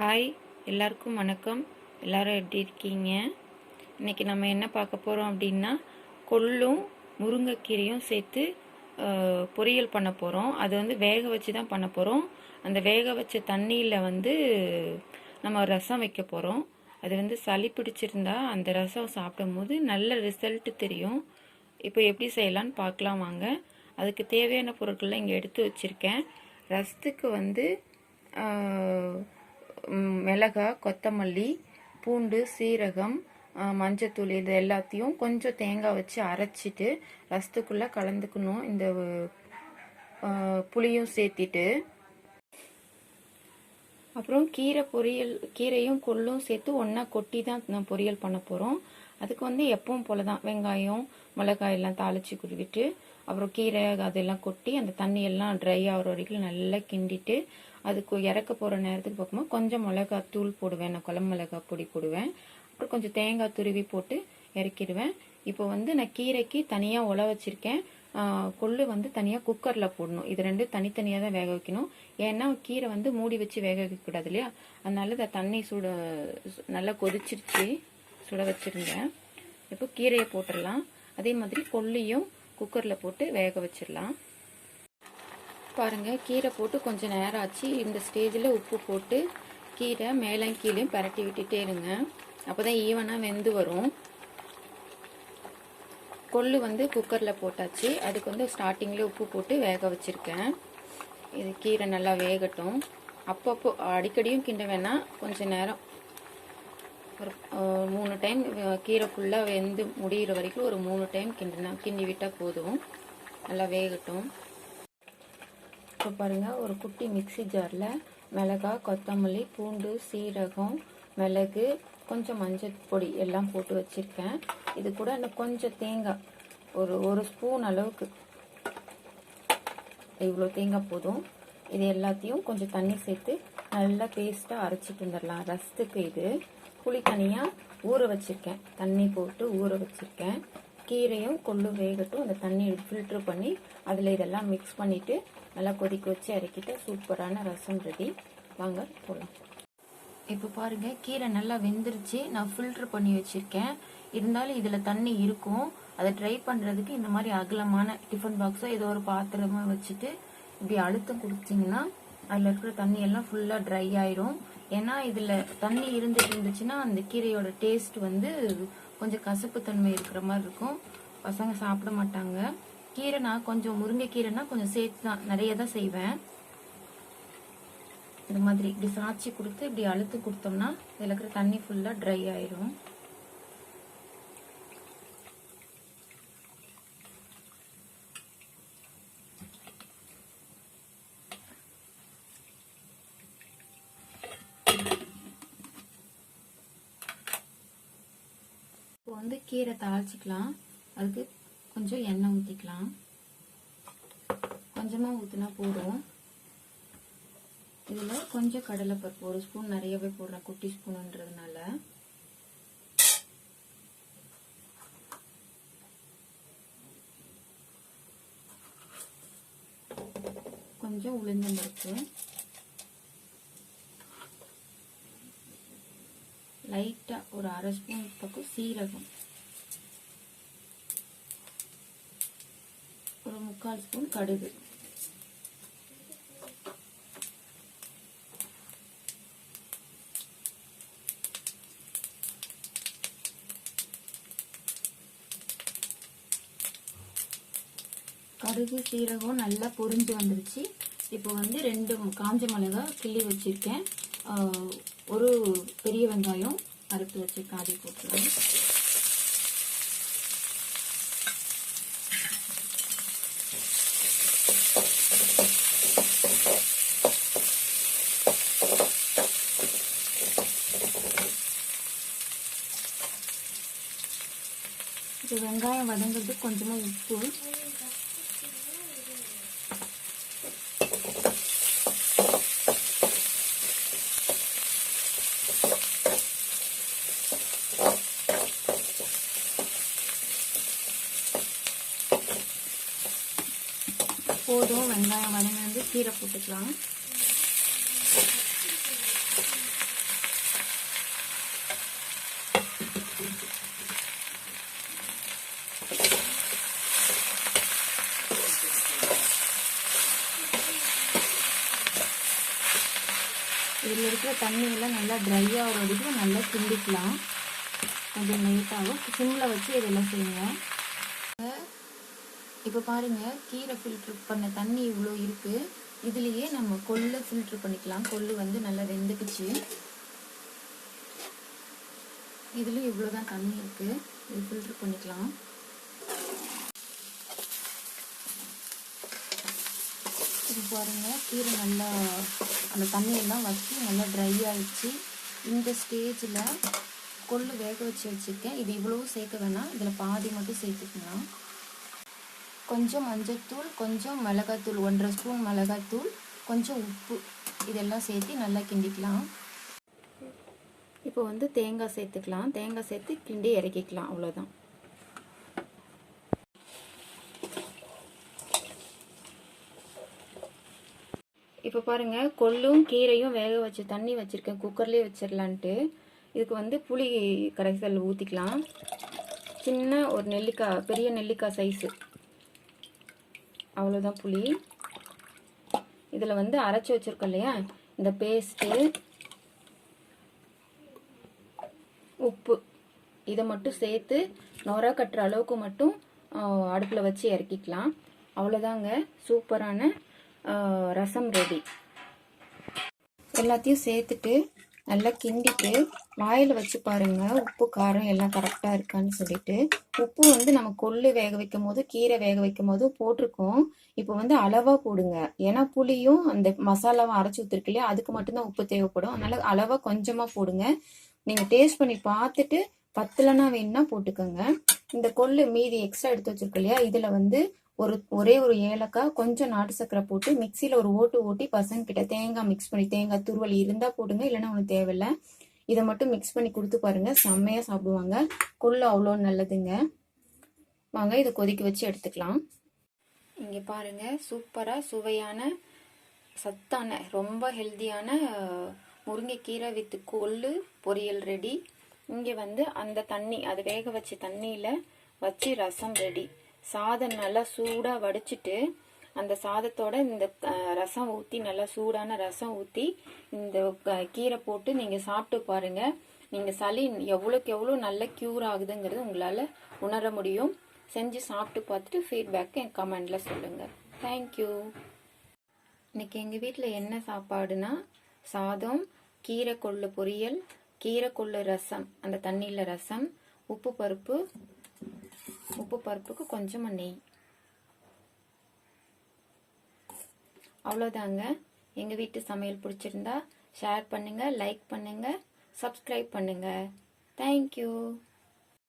Hi எல்லாருக்கும் வணக்கம். எல்லாரும் எப்படி இருக்கீங்க? இன்னைக்கு நம்ம என்ன பார்க்க போகிறோம் அப்படின்னா கொள்ளும் முருங்கைக்கீரையும் சேர்த்து பொரியல் பண்ண போகிறோம் அது வந்து வேக வச்சு தான் பண்ண போகிறோம் அந்த வேக வச்ச தண்ணியில் வந்து நம்ம ரசம் வைக்க போகிறோம் அது வந்து சளி பிடிச்சிருந்தா அந்த ரசம் சாப்பிடும்போது நல்ல ரிசல்ட் தெரியும். இப்போ எப்படி செய்யலாம்னு பார்க்கலாம் வாங்க. அதுக்கு தேவையான பொருட்கள்லாம் இங்கே எடுத்து வச்சுருக்கேன். ரசத்துக்கு வந்து மிளகாய் கொத்தமல்லி பூண்டு சீரகம் மஞ்சத்தூள் இது எல்லாத்தையும் கொஞ்சம் தேங்காய் வச்சு அரைச்சிட்டு ரசத்துக்குள்ளே கலந்துக்கணும். இந்த புளியும் சேர்த்திட்டு. அப்புறம் கீரை பொரியல் கீரையும் கொள்ளும் சேர்த்து ஒன்றா கொட்டி தான் நான் பொரியல் பண்ண போகிறோம் அதுக்கு வந்து எப்பவும் போல தான் வெங்காயம் மிளகாய் எல்லாம் தாளித்து குருவிட்டு அப்புறம் கீரை அதெல்லாம் கொட்டி அந்த தண்ணி எல்லாம் ட்ரை ஆகிற வரைக்கும் நல்லா கிண்டிட்டு அதுக்கு இறக்க போகிற நேரத்துக்கு பார்க்கும்போது கொஞ்சம் மிளகாய் தூள் போடுவேன். நான் குழம்பு மிளகாய் பொடி போடுவேன். அப்புறம் கொஞ்சம் தேங்காய் துருவி போட்டு இறக்கிடுவேன். இப்போ வந்து நான் கீரைக்கு தனியாக உல வச்சுருக்கேன். கொள்ளு வந்து தனியாக குக்கரில் போடணும். இது ரெண்டும் தனித்தனியாக தான் வேக வைக்கணும். ஏன்னா கீரை வந்து மூடி வச்சு வேக வைக்கக்கூடாது இல்லையா? அதனால இந்த தண்ணி சுட சு- நல்லா கொதிச்சிருச்சு. சுட வச்சுருந்தேன். இப்போ கீரையை போட்டுடலாம். அதே மாதிரி கொள்ளையும் குக்கரில் போட்டு வேக வச்சிடலாம். பாருங்கள் கீரை போட்டு கொஞ்சம் நேரம் ஆச்சு. இந்த ஸ்டேஜில் உப்பு போட்டு கீரை மேலே கீழேயும் பரட்டி விட்டுட்டே இருங்க. அப்போ தான் ஈவனாக வெந்து வரும். கொள்ளு வந்து குக்கரில் போட்டாச்சு. அதுக்கு வந்து ஸ்டார்டிங்கில் உப்பு போட்டு வேக வச்சுருக்கேன். இது கீரை நல்லா வேகட்டும். அப்பப்போ அடிக்கடியும் கிண்ட வேணாம். கொஞ்சம் நேரம். ஒரு மூணு டைம் கீரை ஃபுல்லாக வெந்து முடிகிற வரைக்கும் ஒரு மூணு டைம் கிண்டினா கிண்டி விட்டால் போதும். நல்லா வேகட்டும். இப்போ பாருங்கள் ஒரு குட்டி மிக்ஸி ஜாரில் மிளகா கொத்தமல்லி பூண்டு சீரகம் மிளகு கொஞ்சம் மஞ்சள் பொடி எல்லாம் போட்டு வச்சுருக்கேன். இது கூட இன்னும் கொஞ்சம் தேங்காய் ஒரு ஒரு ஸ்பூன் அளவுக்கு. இவ்வளோ தேங்காய் போதும். இது எல்லாத்தையும் கொஞ்சம் தண்ணி சேர்த்து நல்லா பேஸ்ட்டாக அரைச்சிட்டு வந்துடலாம். ரசத்துக்கு இது புளி தனியாக ஊற வச்சுருக்கேன். தண்ணி போட்டு ஊற வச்சுருக்கேன். கீரையும் கொண்டு வேகட்டும். அந்த தண்ணியை ஃபில்ட்ரு பண்ணி அதில் இதெல்லாம் மிக்ஸ் பண்ணிவிட்டு நல்லா கொதிக்க வச்சு இறக்கிட்டு சூப்பரான ரசம் ரெடி வாங்க போகலாம் இப்போ பாருங்கள் கீரை நல்லா வெந்துருச்சு. நான் ஃபில்ட்ரு பண்ணி வச்சுருக்கேன். இருந்தாலும் இதில் தண்ணி இருக்கும். அதை ட்ரை பண்ணுறதுக்கு இந்த மாதிரி அகலமான டிஃபன் பாக்ஸோ ஏதோ ஒரு பாத்திரமோ வச்சுட்டு இப்படி அழுத்தம் கொடுத்தீங்கன்னா அதில் இருக்கிற தண்ணி எல்லாம் ஃபுல்லாக ட்ரை ஆயிரும். ஏன்னா இதில் தண்ணி இருந்துட்டு இருந்துச்சுன்னா அந்த கீரையோட டேஸ்ட் வந்து கொஞ்சம் கசப்பு தன்மை இருக்கிற மாதிரி இருக்கும். பசங்க சாப்பிட மாட்டாங்க. கீரை நான் கொஞ்சம் முருங்கைக்கீரைனா கொஞ்சம் சேர்த்து தான் நிறைய தான் செய்வேன். இந்த மாதிரி இப்படி சாய்ச்சி கொடுத்து இப்படி அழுத்து கொடுத்தோம்னா இதில் இருக்கிற தண்ணி ஃபுல்லாக ட்ரை ஆயிரும். வந்து கீரை தாளிச்சிக்கலாம். அதுக்கு கொஞ்சம் எண்ணெய் ஊற்றிக்கலாம் கொஞ்சமாக ஊற்றினா போதும். இதில் கொஞ்சம் கடலைப்பருப்பு ஒரு ஸ்பூன் நிறையவே போடுறேன் குட்டி ஸ்பூனுன்றதுனால. கொஞ்சம் உளுந்தம்பருப்பு. லைட்டாக ஒரு அரை ஸ்பூன் பக்கம் சீரகம். ஒரு முக்கால் ஸ்பூன் கடுகு. கடுகு சீரகம் நல்லா பொரிஞ்சு வந்துருச்சு. இப்போ வந்து ரெண்டு காஞ்ச மிளகாய் கிள்ளி வச்சுருக்கேன். ஒரு பெரிய வெங்காயம் அறுத்து வச்சு காதி போட்டுருவோம். இது வெங்காயம் வதங்கிறது கொஞ்சமாக உப்பு. போதும் வெங்காயம் வதங்கினது கீரை போட்டுக்கலாம். இதில் இருக்கிற தண்ணியெல்லாம் நல்லா ட்ரை ஆகிற வரைக்கும் நல்லா கிண்டிக்கலாம். கொஞ்சம் லைட்டாகவும் சிம்மில் வச்சு இதெல்லாம் செய்யுங்க. இப்போ பாருங்க கீரை ஃபில்ட்ரு பண்ண தண்ணி இவ்வளோ இருக்கு. இதுலேயே நம்ம கொள்ளு ஃபில்ட்ரு பண்ணிக்கலாம். கொள்ளு வந்து நல்லா வெந்துக்குச்சு. இதுலேயும் இவ்வளோ தான் தண்ணி இருக்கு. இது ஃபில்ட்ரு பண்ணிக்கலாம். இப்போ பாருங்க கீரை நல்லா அந்த தண்ணியெல்லாம் வச்சு நல்லா ட்ரை ஆயிடுச்சு. இந்த ஸ்டேஜில் கொள்ளு வேக வச்சு வச்சுருக்கேன். இது இவ்வளோ சேர்க்க வேணாம். இதில் பாதி மட்டும் சேர்த்துக்கலாம். கொஞ்சம் மஞ்சத்தூள் கொஞ்சம் மிளகாத்தூள் ஒன்றரை ஸ்பூன் மிளகாத்தூள் கொஞ்சம் உப்பு. இதெல்லாம் சேர்த்து நல்லா கிண்டிக்கலாம். இப்போ வந்து தேங்காய் சேர்த்துக்கலாம். தேங்காய் சேர்த்து கிண்டி இறக்கிக்கலாம். அவ்வளோதான் இப்போ பாருங்க கொள்ளும் கீரையும் வேக வச்சு தண்ணி வச்சுருக்கேன். குக்கர்லேயே வச்சிடலான்ட்டு இதுக்கு வந்து புளி கரைசல் ஊற்றிக்கலாம் சின்ன ஒரு நெல்லிக்காய் பெரிய நெல்லிக்காய் சைஸு அவ்வளோதான் புளி. இதில் வந்து அரைச்சி வச்சுருக்கோம் இல்லையா? இந்த பேஸ்ட்டு உப்பு. இதை மட்டும் சேர்த்து நொற கட்டுற அளவுக்கு மட்டும் அடுப்பில் வச்சு இறக்கிக்கலாம். அவ்வளோதாங்க சூப்பரான ரசம் ரெடி எல்லாத்தையும் சேர்த்துட்டு நல்லா கிண்டிட்டு வாயில் வச்சு பாருங்கள் உப்பு காரம் எல்லாம் கரெக்டாக இருக்கான்னு சொல்லிட்டு. உப்பு வந்து நம்ம கொள்ளு வேக வைக்கும் போது கீரை வேக வைக்கும் போது போட்டிருக்கோம். இப்போ வந்து அளவாக போடுங்க. ஏன்னா புளியும் அந்த மசாலாவும் அரைச்சி ஊற்றுருக்கு இல்லையா? அதுக்கு மட்டும்தான் உப்பு தேவைப்படும். அதனால் அளவாக கொஞ்சமாக போடுங்க. நீங்கள் டேஸ்ட் பண்ணி பார்த்துட்டு பத்தலைன்னா வேணும்னா போட்டுக்கோங்க. இந்த கொள்ளு மீதி எக்ஸ்ட்ரா எடுத்து வச்சிருக்க இல்லையா? இதில் வந்து ஒரு ஒரே ஒரு ஏலக்காய் கொஞ்சம் நாட்டு சக்கரை போட்டு மிக்சியில் ஒரு ஓட்டு ஓட்டி பசங்க கிட்ட தேங்காய் மிக்ஸ் பண்ணி தேங்காய் துருவல் இருந்தால் போடுங்க இல்லைன்னா ஒன்றும் தேவையில்ல. இதை மட்டும் மிக்ஸ் பண்ணி கொடுத்து பாருங்கள் செம்மையாக சாப்பிடுவாங்க. கொள்ளு அவ்வளோ நல்லதுங்க. வாங்க இதை கொதிக்க வச்சு எடுத்துக்கலாம். இங்கே பாருங்கள் சூப்பராக சுவையான சத்தான ரொம்ப ஹெல்த்தியான முருங்கைக்கீரை வித்து கொள்ளு பொரியல் ரெடி இங்கே வந்து அந்த தண்ணி அது வேக வச்ச தண்ணியில் வச்சு ரசம் ரெடி சாதம் நல்லா சூடாக வடிச்சிட்டு அந்த சாதத்தோட இந்த ரசம் ஊற்றி நல்லா சூடான ரசம் ஊற்றி இந்த கீரை போட்டு நீங்கள் சாப்பிட்டு பாருங்க. நீங்கள் சளி எவ்வளோக்கு எவ்வளோ நல்ல க்யூர் ஆகுதுங்கிறது உங்களால் உணர முடியும். செஞ்சு சாப்பிட்டு பார்த்துட்டு ஃபீட்பேக் என் கமெண்டில் சொல்லுங்கள் தேங்க்யூ இன்னைக்கு எங்கள் வீட்டில் என்ன சாப்பாடுனா சாதம் கீரை கொள்ளு பொரியல் கீரை கொள்ளு ரசம் அந்த தண்ணியில் ரசம் உப்பு பருப்பு உப்பு பருப்புக்கு கொஞ்சமாக நெய். அவ்வளோதாங்க எங்கள் வீட்டு சமையல் பிடிச்சிருந்தா ஷேர் பண்ணுங்கள் லைக் பண்ணுங்கள் சப்ஸ்கிரைப் பண்ணுங்கள் தேங்க்யூ